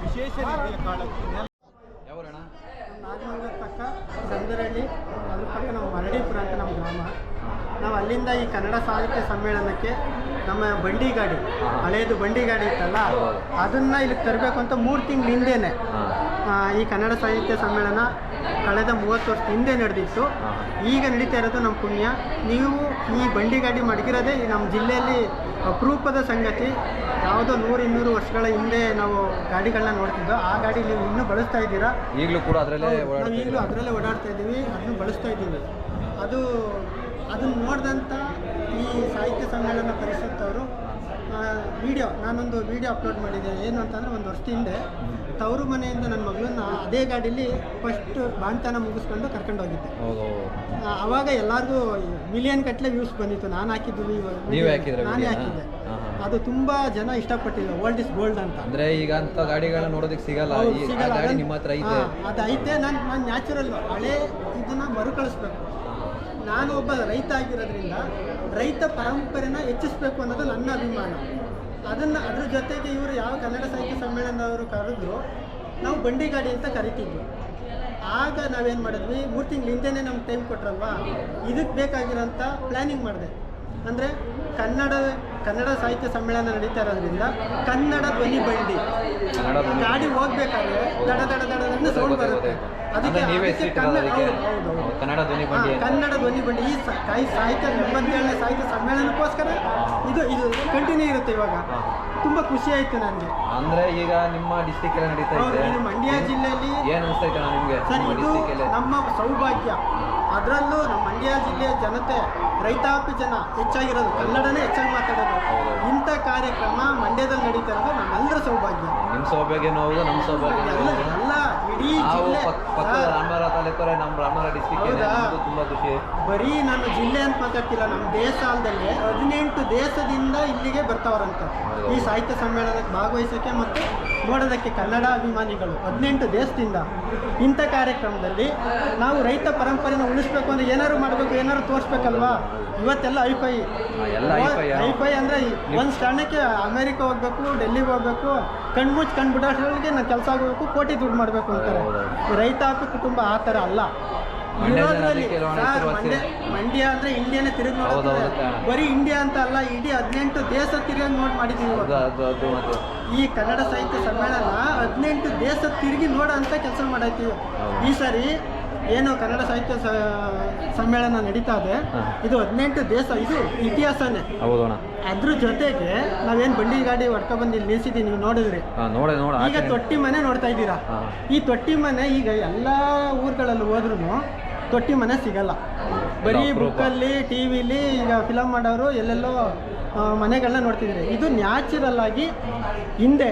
ವಿಶೇಷ ರೀತಿಯ ಕಾಳಕ್ಕೆ ಯಾವರಣ ನಾಗಮಂಗಲ ಪಕ್ಕ ಚಂದರಳ್ಳಿ ಅದ್ರ ಪಕ್ಕ ನಾವು ಮರಡಿಪುರ ಅಂತ ನಮ್ಮ ಗ್ರಾಮ. ನಾವು ಅಲ್ಲಿಂದ ಈ ಕನ್ನಡ ಸಾಹಿತ್ಯ ಸಮ್ಮೇಳನಕ್ಕೆ ನಮ್ಮ ಬಂಡಿ ಗಾಡಿ ಹಳೇದು ಬಂಡಿ ಗಾಡಿ ಇತ್ತಲ್ಲ ಅದನ್ನ ಇಲ್ಲಿ ತರಬೇಕು ಅಂತ ಮೂರು ತಿಂಗಳ ಹಿಂದೆನೆ. ಈ ಕನ್ನಡ ಸಾಹಿತ್ಯ ಸಮ್ಮೇಳನ ಕಳೆದ ಮೂವತ್ತು ವರ್ಷ ಹಿಂದೆ ನಡೆದಿತ್ತು. ಈಗ ನಡೀತಾ ಇರೋದು ನಮ್ಮ ಪುಣ್ಯ. ನೀವು ಈ ಬಂಡಿ ಗಾಡಿ ಮಡಗಿರೋದೇ ನಮ್ಮ ಜಿಲ್ಲೆಯಲ್ಲಿ ಅಪರೂಪದ ಸಂಗತಿ. ಯಾವುದೋ ನೂರು ಇನ್ನೂರು ವರ್ಷಗಳ ಹಿಂದೆ ನಾವು ಗಾಡಿಗಳನ್ನ ನೋಡ್ತಿದ್ದೋ ಆ ಗಾಡಿ ನೀವು ಇನ್ನೂ ಬಳಸ್ತಾ ಇದ್ದೀರಾ? ಈಗಲೂ ಕೂಡ ಅದರಲ್ಲೇ ನಾವು ಈಗಲೂ ಅದರಲ್ಲೇ ಓಡಾಡ್ತಾ ಇದ್ದೀವಿ ಅದನ್ನು ಬಳಸ್ತಾ ಇದ್ದೀವಿ. ಅದು ಅದನ್ನು ನೋಡಿದಂಥ ಈ ಸಾಹಿತ್ಯ ಸಮ್ಮೇಳನ ಪರಿಷತ್ತವರು ವಿಡಿಯೋ ನಾನೊಂದು ವಿಡಿಯೋ ಅಪ್ಲೋಡ್ ಮಾಡಿದ್ದೆ ಏನು ಅಂತಂದರೆ ಒಂದು ವರ್ಷದ ಹಿಂದೆ ತವರು ಮನೆಯಿಂದ ನನ್ನ ಮಗಳನ್ನ ಅದೇ ಗಾಡೀಲಿ ಫಸ್ಟ್ ಬಾಂತನ ಮುಗಿಸ್ಕೊಂಡು ಕರ್ಕೊಂಡು ಹೋಗಿದ್ದೆ. ಅವಾಗ ಎಲ್ಲರಿಗೂ ಮಿಲಿಯನ್ ಗಟ್ಟಲೆ ವ್ಯೂಸ್ ಬಂದಿತ್ತು. ನಾನು ಹಾಕಿದ್ದು ನಾನೇ ಹಾಕಿದ್ದೆ. ಅದು ತುಂಬ ಜನ ಇಷ್ಟಪಟ್ಟಿಲ್ಲ ವರ್ಲ್ಡ್ ಇಸ್ ಗೋಲ್ಡ್ ಅಂತ. ಅಂದ್ರೆ ಈಗ ಅಂತ ಗಾಡಿಗಳ ನೋಡೋದಕ್ಕೆ ಸಿಗಲ್ಲ. ಗಾಡಿ ನಿಮ್ಮ ಹತ್ರ ಐತೆ. ಅದು ಐತೆ. ನಾನು ನಾನು ನ್ಯಾಚುರಲ್ ಹಳೆ ಇದನ್ನ ಮರುಕಳಿಸ್ಬೇಕು. ನಾನು ಒಬ್ಬ ರೈತ ಆಗಿರೋದ್ರಿಂದ ರೈತ ಪರಂಪರೆನ ಹೆಚ್ಚಿಸ್ಬೇಕು ಅನ್ನೋದು ನನ್ನ ಅಭಿಮಾನ. ಅದನ್ನು ಅದ್ರ ಜೊತೆಗೆ ಇವರು ಯಾವ ಕನ್ನಡ ಸಾಹಿತ್ಯ ಸಮ್ಮೇಳನದವರು ಕರೆದ್ರು, ನಾವು ಬಂಡಿಗಾಡಿ ಅಂತ ಕರಿತಿದ್ವಿ. ಆಗ ನಾವೇನು ಮಾಡಿದ್ವಿ, ಮೂರು ತಿಂಗಳ ಹಿಂದೆನೇ ನಮ್ಗೆ ಟೈಮ್ ಕೊಟ್ರಲ್ವಾ ಇದಕ್ಕೆ ಬೇಕಾಗಿರೋಂಥ ಪ್ಲ್ಯಾನಿಂಗ್ ಮಾಡಿದೆ. ಅಂದರೆ ಕನ್ನಡ ಕನ್ನಡ ಸಾಹಿತ್ಯ ಸಮ್ಮೇಳನ ನಡೀತಾ ಇರೋದ್ರಿಂದ ಕನ್ನಡ ಧ್ವನಿ ಬಳ್ಳಿ. ಗಾಡಿ ಹೋಗ್ಬೇಕಾದ್ರೆ ದಡ ದಡ ದಡ ಅಂತ ಸೌಂಡ್ ಬರುತ್ತೆ. ಅದಕ್ಕೆ ಕನ್ನಡ ಧ್ವನಿ ಬಂಡಿ ಕನ್ನಡ ಧ್ವನಿ ಬಂಡಿ ಈ ಸಾಹಿತ್ಯ ಎಂಬತ್ತೇಳನೇ ಸಾಹಿತ್ಯ ಸಮ್ಮೇಳನಕ್ಕೋಸ್ಕರ ಇದು ಇದು ಕಂಟಿನ್ಯೂ ಇರುತ್ತೆ ಇವಾಗ. ತುಂಬಾ ಖುಷಿ ಆಯ್ತು ನನಗೆ ಅಂದ್ರೆ ಈಗ ನಿಮ್ಮ ಡಿಸ್ಟಿಕ್ ಎಲ್ಲ ನಡೀತಾ ಇದೆ. ಇದು ಮಂಡ್ಯ ಜಿಲ್ಲೆಯಲ್ಲಿ ಏನ್ ಅನಿಸ್ತೈತೆ ನಿಮ್ಗೆ? ಸರ್ ನಿಮ್ಮ ಇದು ಡಿಸ್ಟಿಕ್ ಅಲ್ಲಿ? ನಮ್ಮ ಸೌಭಾಗ್ಯ. ಅದರಲ್ಲೂ ನಮ್ಮ ಮಂಡ್ಯ ಜಿಲ್ಲೆಯ ಜನತೆ ರೈತಾಪಿ ಜನ ಹೆಚ್ಚಾಗಿರೋದು. ಕನ್ನಡನೇ ಹೆಚ್ಚಾಗಿ ಮಾತಾಡೋದು. ಇಂಥ ಕಾರ್ಯಕ್ರಮ ಮಂಡ್ಯದಲ್ಲಿ ನಡೀತಾ ಇರೋದು ನಮ್ಮೆಲ್ಲರ ಸೌಭಾಗ್ಯ. ನಿಮ್ ಸೌಭಾಗ್ಯ ಹೌದು ನಮ್ಮ ಸೌಭಾಗ್ಯ ಇಡೀ ನಾವು ಜಿಲ್ಲೆ. ಪಕ್- ಪಕ್ಕದ ಸರ್, ರಾಮನಗರ ತಾಲೂಕವ್ರೆ ನಮ್ಮ ರಾಮನಗರ ಡಿಸ್ಟಿಕ್ ಹೌದಾ? ತುಂಬಾ ಖುಷಿ. ಬರೀ ನಾನು ಜಿಲ್ಲೆ ಅಂತ ಮಾತಾಡ್ತಿಲ್ಲ ನಮ್ಮ ದೇಶ ಅಲ್ದಲ್ಲೇ ಹದಿನೆಂಟು ದೇಶದಿಂದ ಇಲ್ಲಿಗೆ ಬರ್ತಾವ್ರಂತೆ. ಈ ಸಾಹಿತ್ಯ ಸಮ್ಮೇಳನಕ್ಕೆ ಭಾಗವಹಿಸೋಕ್ಕೆ ಮತ್ತು ನೋಡೋದಕ್ಕೆ ಕನ್ನಡ ಅಭಿಮಾನಿಗಳು ಹದಿನೆಂಟು ದೇಶದಿಂದ ಇಂಥ ಕಾರ್ಯಕ್ರಮದಲ್ಲಿ ನಾವು ರೈತ ಪರಂಪರೆನ ಉಳಿಸ್ಬೇಕು ಅಂದರೆ ಏನಾದ್ರು ಮಾಡಬೇಕು ಏನಾದ್ರು ತೋರಿಸ್ಬೇಕಲ್ವಾ? ಇವತ್ತೆಲ್ಲ ಐಫೈ. ಐಫೈ ಅಂದರೆ ಒಂದು ಸ್ಥಾನಕ್ಕೆ ಅಮೇರಿಕ ಹೋಗ್ಬೇಕು ಡೆಲ್ಲಿಗೆ ಹೋಗ್ಬೇಕು ಕಣ್ಮುಚ್ಚಿ ಕಣ್ಬಿಡೋಷ್ಟ್ರೊಳಗೆ ನಾನು ಕೆಲಸ ಆಗಬೇಕು ಕೋಟಿ ದುಡ್ಡು ಮಾಡಬೇಕು ಅಂತಾರೆ. ರೈತಾಪಿ ಕುಟುಂಬ ಆ ಥರ ಅಲ್ಲ. ಮಂಡ್ಯ ಅಂದ್ರೆ ಇಂಡಿಯಾನೇ ತಿರುಗಿ ನೋಡೋದು ಬರೀ ಇಂಡಿಯಾ ಅಂತ ಅಲ್ಲ ಇಡೀ ಹದಿನೆಂಟು ದೇಶ ತಿರುಗಿ ನೋಡ್ ಮತ್ತೆ ಈ ಕನ್ನಡ ಸಾಹಿತ್ಯ ಸಮ್ಮೇಳನ ಹದಿನೆಂಟು ದೇಶ ತಿರುಗಿ ನೋಡೋ ಅಂತ ಕೆಲಸ ಮಾಡೈತೀವಿ ಈ ಸಾರಿ ಏನು ಕನ್ನಡ ಸಾಹಿತ್ಯ ಸಮ್ಮೇಳನ ನಡೀತಾ ಇದೆ. ಇದು ಹದಿನೆಂಟು ದೇಶ ಇದು ಇತಿಹಾಸನೇ. ಅದ್ರ ಜೊತೆಗೆ ನಾವೇನ್ ಬಂಡಿ ಗಾಡಿ ಹೊಡ್ಕೊಬಂದು ಇಲ್ಲಿ ನಿಲ್ಸಿದ್ದೀವಿ ನೀವು ನೋಡಿದ್ರಿ. ಈಗ ತೊಟ್ಟಿ ಮನೆ ನೋಡ್ತಾ ಇದ್ದೀರಾ? ಈ ತೊಟ್ಟಿ ಮನೆ ಈಗ ಎಲ್ಲ ಊರುಗಳಲ್ಲಿ ಹೋದ್ರೂ ತೊಟ್ಟಿ ಮನೆ ಸಿಗಲ್ಲ. ಬರೀ. ಬುಕ್ಕಲ್ಲಿ ಟಿ ವಿಲಿ ಈಗ ಫಿಲಮ್ ಮಾಡೋರು ಎಲ್ಲೆಲ್ಲೋ ಮನೆಗಳನ್ನ ನೋಡ್ತಿದ್ದಾರೆ. ಇದು ನ್ಯಾಚುರಲ್ ಆಗಿ ಹಿಂದೆ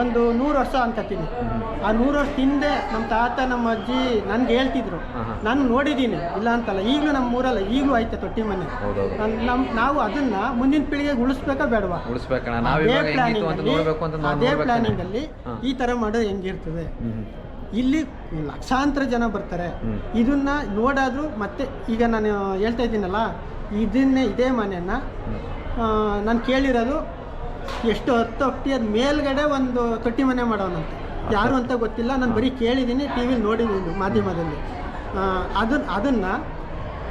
ಒಂದು ನೂರು ವರ್ಷ ಅನ್ಕೋತೀನಿ ಆ ನೂರು ವರ್ಷ ಹಿಂದೆ ನಮ್ಮ ತಾತ ನಮ್ಮ ಅಜ್ಜಿ ನನ್ಗೆ ಹೇಳ್ತಿದ್ರು. ನಾನು ನೋಡಿದ್ದೀನಿ ಇಲ್ಲ ಅಂತಲ್ಲ ಈಗಲೂ ನಮ್ಮ ಊರಲ್ಲ ಈಗಲೂ ಐತೆ ತೊಟ್ಟಿ ಮನೆ. ನಮ್ಮ ನಾವು ಅದನ್ನ ಮುಂದಿನ ಪೀಳಿಗೆಗೆ ಉಳಿಸ್ಬೇಕಾ ಬೇಡವಾ? ಅದೇ ಪ್ಲಾನಿಂಗ್ ಅದೇ ಪ್ಲಾನಿಂಗ್ ಅಲ್ಲಿ ಈ ತರ ಮಾಡೋದು ಹೆಂಗಿರ್ತದೆ? ಇಲ್ಲಿ ಲಕ್ಷಾಂತರ ಜನ ಬರ್ತಾರೆ. ಇದನ್ನ ನೋಡಾದ್ರು ಮತ್ತೆ ಈಗ ನಾನು ಹೇಳ್ತಾ ಇದ್ದೀನಲ್ಲ ಇದನ್ನೇ ಇದೇ ಮನೆಯನ್ನ ನಾನು ಕೇಳಿರೋದು ಎಷ್ಟು ಹತ್ತು ಅಪ್ಟಿಯ ಮೇಲ್ಗಡೆ ಒಂದು ತೊಟ್ಟಿ ಮನೆ ಮಾಡೋನಂತೆ ಯಾರು ಅಂತ ಗೊತ್ತಿಲ್ಲ ನಾನು ಬರೀ ಕೇಳಿದ್ದೀನಿ ಟಿ ವಿಲಿ ನೋಡಿದ್ದೀನಿ ಮಾಧ್ಯಮದಲ್ಲಿ. ಅದನ್ನ ಅದನ್ನ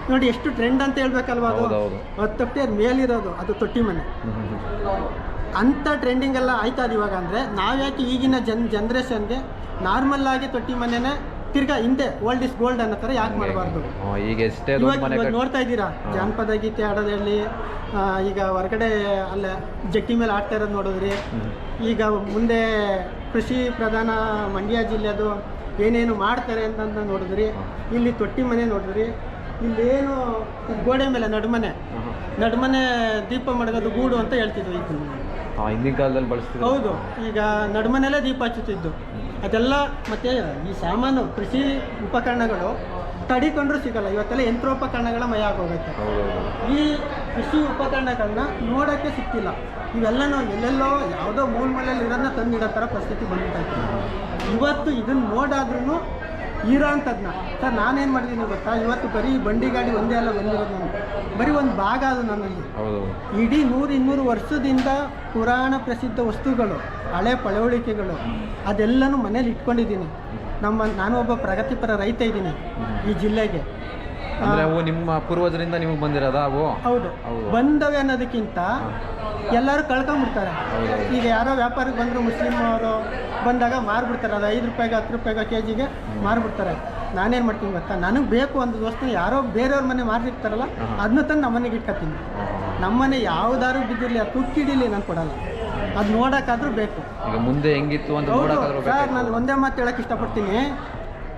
ನೋಡಿ ಎಷ್ಟು ಟ್ರೆಂಡ್ ಅಂತ ಹೇಳ್ಬೇಕಲ್ವ ಅದು? ಹತ್ತು ಹತ್ತು ಅಟ್ಟಿಯದ ಮೇಲಿರೋದು ಅದು ತೊಟ್ಟಿ ಮನೆ. ಅಂಥ ಟ್ರೆಂಡಿಂಗ್ ಎಲ್ಲ ಆಯ್ತಾ ಅದು ಇವಾಗ ಅಂದರೆ ನಾವ್ಯಾಕೆ ಈಗಿನ ಜನ್ ಜನ್ರೇಷನ್ಗೆ ನಾರ್ಮಲ್ ಆಗಿ ತೊಟ್ಟಿ ಮನೆನೇ ತಿರ್ಗಾ ಹಿಂದೆ ಓಲ್ಡ್ ಇಸ್ ಗೋಲ್ಡ್ ಅನ್ನೋ ಥರ ಯಾಕೆ ಮಾಡಬಾರ್ದು? ಹ್ಮ್, ಈಗ ಎಷ್ಟೇ ದೊಡ್ಡ ಇವಾಗ ಮನೆ ಇವಾಗ ಕಟ್ ನೋಡ್ತಾ ಇದ್ದೀರಾ? ಜಾನಪದ ಗೀತೆ ಆಡೋದ್ರಲ್ಲಿ ಆ, ಈಗ ಹೊರಗಡೆ ಅಲ್ಲ ಜಟ್ಟಿ ಮೇಲೆ ಆಡ್ತಾ ಇರೋದು ನೋಡಿದ್ರಿ. ಈಗ ಮುಂದೆ ಕೃಷಿ ಪ್ರಧಾನ ಮಂಡ್ಯ ಜಿಲ್ಲೆದು ಏನೇನು ಮಾಡ್ತಾರೆ ಅಂತ ನೋಡಿದ್ರಿ. ಇಲ್ಲಿ ತೊಟ್ಟಿ ಮನೆ ನೋಡಿದ್ರಿ. ಇಲ್ಲೇನು ಗೋಡೆ ಮೇಲೆ ನಡುಮನೆ. ನಡುಮನೆ ದೀಪ ಮಡಗೋದು ಗೂಡು ಅಂತ ಹೇಳ್ತಿದ್ವಿ. ಈಗ ಹಿಂದಿನ ಕಾಲದಲ್ಲಿ ಬಳಸ್ತಿದ್ರು. ಹೌದು. ಈಗ ನಡುಮನೆಲ್ಲೇ ದೀಪ ಹಚ್ಚುತ್ತಿದ್ದು. ಅದೆಲ್ಲ ಮತ್ತೆ ಈ ಸಾಮಾನು ಕೃಷಿ ಉಪಕರಣಗಳು ತಡಿಕೊಂಡ್ರೂ ಸಿಗಲ್ಲ. ಇವತ್ತೆಲ್ಲ ಯಂತ್ರೋಪಕರಣಗಳ ಮಯ ಆಗೋಗುತ್ತೆ ಈ ಕೃಷಿ ಉಪಕರಣಗಳನ್ನ ನೋಡೋಕ್ಕೆ ಸಿಕ್ತಿಲ್ಲ ಇವೆಲ್ಲನೂ ಎಲ್ಲೆಲ್ಲೋ ಯಾವುದೋ ಮೂಲ ಮೂಲೆಯಲ್ಲಿ ಇರೋದನ್ನ ತಂದಿಡೋ ಥರ ಪರಿಸ್ಥಿತಿ ಬಂದ್ಬಿಟ್ಟೈತೆ ಇವತ್ತು ಇದನ್ನು ನೋಡಾದ್ರೂ ಇರೋ ಅಂಥದ್ದನ್ನ ಸರ್ ನಾನೇನು ಮಾಡಿದ್ದೀನಿ ಗೊತ್ತಾ? ಇವತ್ತು ಬರೀ ಬಂಡಿ ಗಾಡಿ ಒಂದೇ ಅಲ್ಲ ಬಂದಿರೋದು ನಾನು. ಬರೀ ಒಂದು ಭಾಗ ಅದು ನನ್ನಲ್ಲಿ. ಇಡೀ ನೂರು ಇನ್ನೂರು ವರ್ಷದಿಂದ ಪುರಾಣ ಪ್ರಸಿದ್ಧ ವಸ್ತುಗಳು ಹಳೆ ಪಳವಳಿಕೆಗಳು ಅದೆಲ್ಲನೂ ಮನೇಲಿ ಇಟ್ಕೊಂಡಿದ್ದೀನಿ. ನಮ್ಮ ನಾನು ಒಬ್ಬ ಪ್ರಗತಿಪರ ರೈತ ಇದ್ದೀನಿ ಈ ಜಿಲ್ಲೆಗೆ. ಅಂದ್ರೆ ಅವು ನಿಮ್ಮ ಪೂರ್ವಜರಿಂದ ನಿಮಗೆ ಬಂದಿರೋದ ಅವು? ಹೌದು. ಬಂದವೆ ಅನ್ನೋದಕ್ಕಿಂತ ಎಲ್ಲರೂ ಕಳ್ಕೊಂಡ್ಬಿಡ್ತಾರೆ. ಈಗ ಯಾರೋ ವ್ಯಾಪಾರಕ್ಕೆ ಬಂದರು ಮುಸ್ಲಿಂ ಅವರು ಬಂದಾಗ ಮಾರ್ಬಿಡ್ತಾರೆ. ಅದು ಐದು ರೂಪಾಯಿಗೆ ಹತ್ತು ರೂಪಾಯಿಗೆ ಕೆ ಜಿಗೆ ಮಾರ್ಬಿಡ್ತಾರೆ. ನಾನೇನು ಮಾಡ್ತೀನಿ ಗೊತ್ತಾ? ನನಗೆ ಬೇಕು ಒಂದು ವಸ್ತು ಯಾರೋ ಬೇರೆಯವ್ರ ಮನೆ ಮಾರ್ತಿರ್ತಾರಲ್ಲ ಅದನ್ನ ತಂದು ನಮ್ಮ ಮನೆಗೆ ಇಟ್ಕೊತೀನಿ ನಮ್ಮನೆ ಯಾವ್ದಾದ್ರು ಬಿದ್ದಿರಲಿ ಅದು ತುಕ್ಕಿಡಿಲಿ ನಾನು ಕೊಡಲ್ಲ. ಅದು ನೋಡೋಕ್ಕಾದ್ರೂ ಬೇಕು. ಈಗ ಮುಂದೆ ಹೆಂಗಿತ್ತು ಅಂತ ಸರ್ ನಾನು ಒಂದೇ ಮಾತು ಹೇಳಕ್ಕೆ ಇಷ್ಟಪಡ್ತೀನಿ.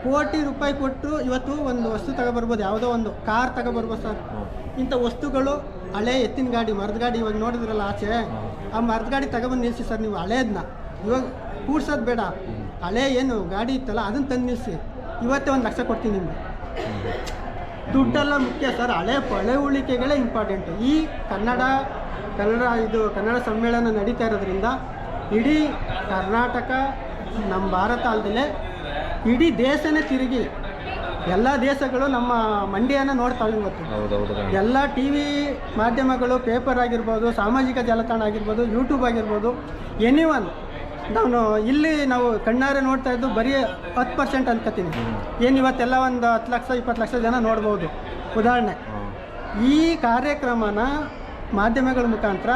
ಕೋಟಿ ರೂಪಾಯಿ ಕೊಟ್ಟು ಇವತ್ತು ಒಂದು ವಸ್ತು ತಗೊಬರ್ಬೋದು, ಯಾವುದೋ ಒಂದು ಕಾರ್ ತಗೊಬರ್ಬೋದು ಸರ್. ಇಂಥ ವಸ್ತುಗಳು ಹಳೆ ಎತ್ತಿನ ಗಾಡಿ, ಮರದ ಗಾಡಿ ಇವಾಗ ನೋಡಿದ್ರಲ್ಲ ಆಚೆ? ಆ ಮರದ ಗಾಡಿ ತಗೊಬಂದು ನಿಲ್ಲಿಸಿ ಸರ್ ನೀವು ಹಳೇದನ್ನ ಇವಾಗ ಕೂಡ್ಸೋದು ಬೇಡ. ಹಳೆ ಏನು ಗಾಡಿ ಇತ್ತಲ್ಲ ಅದನ್ನು ತಂದು ನಿಲ್ಲಿಸಿ ಇವತ್ತೇ ಒಂದು ಲಕ್ಷ ಕೊಡ್ತೀನಿ ನಿಮಗೆ. ದುಡ್ಡೆಲ್ಲ ಮುಖ್ಯ ಸರ್. ಹಳೆ ಪಳೆ ಉಳಿಕೆಗಳೇ ಇಂಪಾರ್ಟೆಂಟು ಈ ಕನ್ನಡ ಕನ್ನಡ ಇದು ಕನ್ನಡ ಸಮ್ಮೇಳನ ನಡೀತಾ ಇರೋದ್ರಿಂದ ಇಡೀ ಕರ್ನಾಟಕ ನಮ್ಮ ಭಾರತ ಅಲ್ಲದೆ ಇಡೀ ದೇಶನೇ ತಿರುಗಿ. ಎಲ್ಲ ದೇಶಗಳು ನಮ್ಮ ಮಂಡ್ಯನ ನೋಡ್ತಾವೆ ಇವತ್ತು. ಎಲ್ಲ ಟಿ ವಿ ಮಾಧ್ಯಮಗಳು ಪೇಪರ್ ಆಗಿರ್ಬೋದು ಸಾಮಾಜಿಕ ಜಾಲತಾಣ ಆಗಿರ್ಬೋದು ಯೂಟ್ಯೂಬ್ ಆಗಿರ್ಬೋದು ಎನಿ ಒನ್ ನಾನು ಇಲ್ಲಿ ನಾವು ಕಣ್ಣಾರೆ ನೋಡ್ತಾ ಇದ್ದು ಬರೀ ಹತ್ತು ಪರ್ಸೆಂಟ್ ಅನ್ಕೋತೀನಿ. ಏನು ಇವತ್ತೆಲ್ಲ ಒಂದು ಹತ್ತು ಲಕ್ಷ ಇಪ್ಪತ್ತು ಲಕ್ಷ ಜನ ನೋಡ್ಬೋದು. ಉದಾಹರಣೆ ಈ ಕಾರ್ಯಕ್ರಮನ ಮಾಧ್ಯಮಗಳ ಮುಖಾಂತರ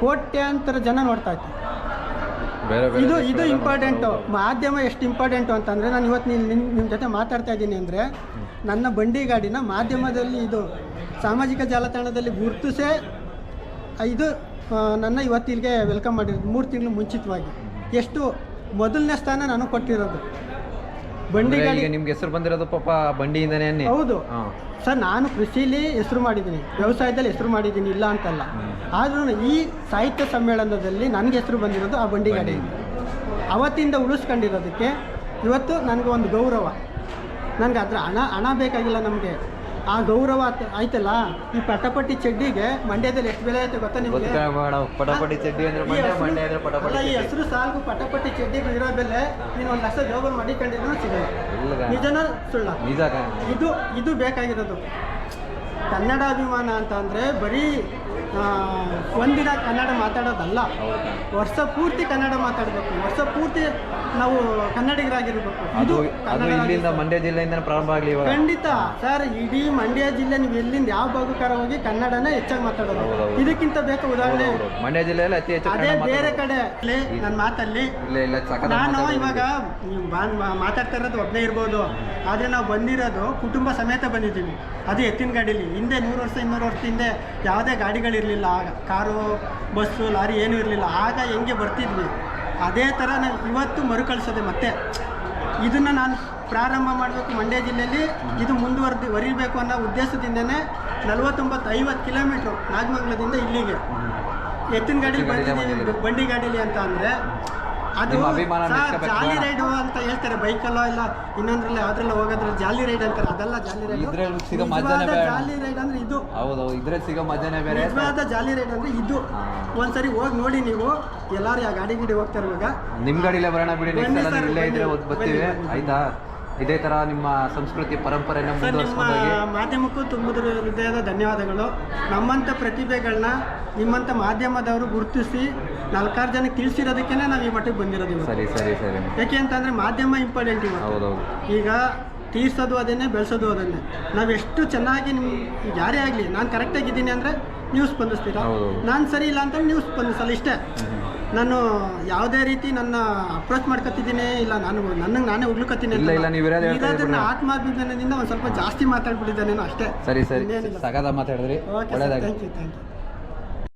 ಕೋಟ್ಯಾಂತರ ಜನ ನೋಡ್ತಾ ಇತ್ತು ಬೇರೆ ಬೇರೆ ಇದು ಇದು ಇಂಪಾರ್ಟೆಂಟು ಮಾಧ್ಯಮ ಎಷ್ಟು ಇಂಪಾರ್ಟೆಂಟು ಅಂತಂದರೆ ನಾನು ಇವತ್ತು ನಿಮ್ಮ ನಿಮ್ಮ ಜೊತೆ ಮಾತಾಡ್ತಾ ಇದ್ದೀನಿ ಅಂದರೆ ನನ್ನ ಬಂಡಿ ಗಾಡಿನ ಮಾಧ್ಯಮದಲ್ಲಿ ಇದು ಸಾಮಾಜಿಕ ಜಾಲತಾಣದಲ್ಲಿ ಗುರುತಿಸೇ ಇದು ನನ್ನ ಇವತ್ತಿಗೆ ವೆಲ್ಕಮ್ ಮಾಡಿರೋದು ಮೂರು ತಿಂಗಳು ಮುಂಚಿತವಾಗಿ. ಎಷ್ಟು ಮೊದಲನೇ ಸ್ಥಾನ ನಾನು ಕೊಟ್ಟಿರೋದು. ಬಂಡಿ ಗಾಡಿ ಈಗ ನಿಮ್ಗೆ ಹೆಸರು ಬಂದಿರೋದು ಪಾಪ ಬಂಡಿಯಿಂದನೇ ಅನ್ನಿ. ಹೌದು. ಹಾ. ಸರ್ ನಾನು ಕೃಷಿಲಿ ಹೆಸರು ಮಾಡಿದ್ದೀನಿ. ವ್ಯವಸಾಯದಲ್ಲಿ ಹೆಸರು ಮಾಡಿದ್ದೀನಿ ಇಲ್ಲ ಅಂತಲ್ಲ. ಆದ್ರೂ ಈ ಸಾಹಿತ್ಯ ಸಮ್ಮೇಳನದಲ್ಲಿ ನನಗೆ ಹೆಸರು ಬಂದಿರೋದು ಆ ಬಂಡಿ ಗಾಡಿ. ಅವತ್ತಿಂದ ಉಳಿಸ್ಕೊಂಡಿರೋದಕ್ಕೆ ಇವತ್ತು ನನಗೆ ಒಂದು ಗೌರವ. ನನಗೆ ಅದರ ಹಣ ಹಣ ಬೇಕಾಗಿಲ್ಲ ನಮಗೆ. ಆ ಗೌರವ ಆಯ್ತಲ್ಲ ಈ ಪಟಪಟ್ಟಿ ಚಡ್ಡಿಗೆ ಮಂಡ್ಯದಲ್ಲಿ ಎಷ್ಟು ಬೆಲೆ ಆಯ್ತು ಗೊತ್ತಾ ನಿಮ್ಗೆ ಪಟಪಟ್ಟಿ ಚಡ್ಡಿ ಅಂದ್ರೆ ಮಂಡ್ಯ ಮಂಡ್ಯ ಅಂದ್ರೆ ಪಟಾಪಟಿ ಈ ಚಡ್ಡಿ. ಹೆಸರು ಸಾಲ್ಗು ಪಟಪಟ್ಟಿ ಚಡ್ಡಿಗೆ ಇರೋ ಬೆಲೆ ನೀನು ಒಂದು ಲಕ್ಷ ಜೋಬಲ್ ಮಾಡಿಕೊಂಡಿದ್ರು ಸಿಗಲ್ಲ. ನಿಜನ ಸುಳ್ಳ. ಇದು ಇದು ಬೇಕಾಗಿರೋದು ಕನ್ನಡಾಭಿಮಾನ ಅಂತ ಅಂದ್ರೆ ಬರೀ ಒಂದಿನ ಕನ್ನಡ ಮಾತಾಡೋದಲ್ಲ ವರ್ಷ ಪೂರ್ತಿ ಕನ್ನಡ ಮಾತಾಡಬೇಕು ವರ್ಷ ಪೂರ್ತಿ ನಾವು ಕನ್ನಡಿಗರಾಗಿರ್ಬೇಕು. ಅದು ಇಲ್ಲಿಂದ ಮಂಡ್ಯ ಜಿಲ್ಲೆಯಿಂದ ಪ್ರಾರಂಭ ಆಗಲಿ ಇವಾಗ. ಖಂಡಿತ ಸರ್ ಇಡೀ ಮಂಡ್ಯ ಜಿಲ್ಲೆ ನೀವು ಎಲ್ಲಿಂದ ಯಾವ ಭಾಗಕ್ಕಾರ ಹೋಗಿ ಕನ್ನಡನ ಹೆಚ್ಚಾಗಿ ಮಾತಾಡೋದು. ಇದಕ್ಕಿಂತ ಬೇಕು ಉದಾಹರಣೆ ಮಂಡ್ಯ ಜಿಲ್ಲೆಯಲ್ಲಿ ಅತಿ ಹೆಚ್ಚು ಅದೇ ಬೇರೆ. ಕಡೆ ನನ್ನ ಮಾತಲ್ಲಿ ನಾನು ಇವಾಗ ಮಾತಾಡ್ತಾ ಇರೋದು ಒಬ್ಬನೇ ಇರ್ಬೋದು. ಆದರೆ ನಾವು ಬಂದಿರೋದು ಕುಟುಂಬ ಸಮೇತ ಬಂದಿದ್ದೀವಿ. ಅದು ಎತ್ತಿನ ಗಾಡೀಲಿ. ಹಿಂದೆ ನೂರು ವರ್ಷ ಇನ್ನೂರು ವರ್ಷ ಹಿಂದೆ ಯಾವುದೇ ಗಾಡಿಗಳಿರಲಿಲ್ಲ ಆಗ ಕಾರು ಬಸ್ಸು ಲಾರಿ ಏನೂ ಇರಲಿಲ್ಲ. ಆಗ ಹೆಂಗೆ ಬರ್ತಿದ್ವಿ? ಅದೇ ಥರ ನಾನು ಇವತ್ತು ಮರುಕಳಿಸೋದೆ ಮತ್ತೆ. ಇದನ್ನು ನಾನು ಪ್ರಾರಂಭ ಮಾಡಬೇಕು ಮಂಡ್ಯ ಜಿಲ್ಲೆಯಲ್ಲಿ. ಇದು ಮುಂದುವರೆದು ವರಿಬೇಕು ಅನ್ನೋ ಉದ್ದೇಶದಿಂದನೇ ನಲ್ವತ್ತೊಂಬತ್ತು ಐವತ್ತು ಕಿಲೋಮೀಟ್ರು ನಾಗಮಂಗಲದಿಂದ ಇಲ್ಲಿಗೆ. ಎತ್ತಿನ ಬಂದಿದ್ದೀವಿ ಬಂದಿದ್ದೀವಿ. ಬಂಡಿ ಗಾಡೀಲಿ ಅಂತ ಅಂದರೆ ಅದು ಜಾಲಿ ರೈಡ್ ಅಂತ ಹೇಳ್ತಾರೆ. ಬೈಕಲ್ಲೋ ಇಲ್ಲ ಇನ್ನೊಂದ್ರಲ್ಲಿ ಯಾವ್ದ್ರಲ್ಲ ಹೋಗೋದ್ರಲ್ಲಿ ಜಾಲಿ ರೈಡ್ ಅಂತಾರೆ. ಅದೆಲ್ಲ ಜಾಲಿ ರೈಡ್. ಇದ್ರಲ್ಲಿ ಸಿಗೋ ಮಜಾನೇ ಬೇಡ. ಜಾಲಿ ರೈಡ್ ಅಂದ್ರೆ ಇದು. ಹೌದು ಇದ್ರಲ್ಲಿ ಸಿಗೋ ಮಜಾನೇ ಬೇರೆ. ನಿಜವಾದ ಜಾಲಿ ರೈಡ್ ಅಂದ್ರೆ ಇದು. ಒಂದ್ಸರಿ ಹೋಗಿ ನೋಡಿ ನೀವು. ಎಲ್ಲಾರು ಆ ಗಾಡಿ ಗಿಡಿ ಹೋಗ್ತಾ ಇರುವಾಗ ನಿಮ್ ಗಾಡಿಲೇ ಬರೋಣ ಬಿಡಿ ನೆಕ್ಸ್ಟ್ ಇಲ್ಲೇ ಇದ್ರೆ ಬರ್ತೀವಿ. ಆಯ್ತಾ? ಇದೇ ತರ ನಿಮ್ಮ ಸಂಸ್ಕೃತಿ ಪರಂಪರೆನ ಸರ್ ನಿಮ್ಮ ಮುಂದುವರ್ಸ್ಕೊಂಡು ಹೋಗಿ. ಮಾಧ್ಯಮಕ್ಕೂ ತುಂಬಿದ್ರು ಹೃದಯದ ಧನ್ಯವಾದಗಳು. ನಮ್ಮಂಥ ಪ್ರತಿಭೆಗಳನ್ನ ನಿಮ್ಮಂಥ ಮಾಧ್ಯಮದವರು ಗುರುತಿಸಿ ನಾಲ್ಕಾರು ಜನ ತಿಳಿಸಿರೋದಕ್ಕೆ ನಾವು ಈ ಮಟ್ಟಿಗೆ ಬಂದಿರೋದು. ಸರಿ ಸರಿ ಸರಿ. ಯಾಕೆ ಅಂತಂದ್ರೆ ಮಾಧ್ಯಮ ಇಂಪಾರ್ಟೆಂಟ್ ಇವತ್ತು ಈಗ ತೀರ್ಸೋದು ಅದನ್ನೇ ಬೆಳೆಸೋದು ಅದನ್ನೇ. ನಾವು ಎಷ್ಟು ಚೆನ್ನಾಗಿ ನಿಮ್ಮ ಯಾರೇ ಆಗಲಿ ನಾನು ಕರೆಕ್ಟಾಗಿದ್ದೀನಿ ಅಂದರೆ ನೀವು ಸ್ಪಂದಿಸ್ತೀರಾ. ನಾನು ಸರಿ ಇಲ್ಲ ಅಂತ ನೀವು ಸ್ಪಂದಿಸಲ್ಲ ಇಷ್ಟೇ. ನಾನು ಯಾವುದೇ ರೀತಿ ನನ್ನ ಅಪ್ರೋಚ್ ಮಾಡ್ಕೊತಿದ್ದೀನಿ ಇಲ್ಲ ನಾನು ನನಗೆ ನಾನೇ ಉಗ್ಲುಕತ್ತೀನಿ ಇರೋದನ್ನ. ಆತ್ಮಾಭಿಮಾನದಿಂದ ಒಂದು ಸ್ವಲ್ಪ ಜಾಸ್ತಿ ಮಾತಾಡ್ಬಿಟ್ಟಿದ್ದೇನೆ ಅಷ್ಟೇ. ಸರಿ ಸರಿ. ಸಗದ ಮಾತಾಡಿದ್ರಿ. Okay thank you thank you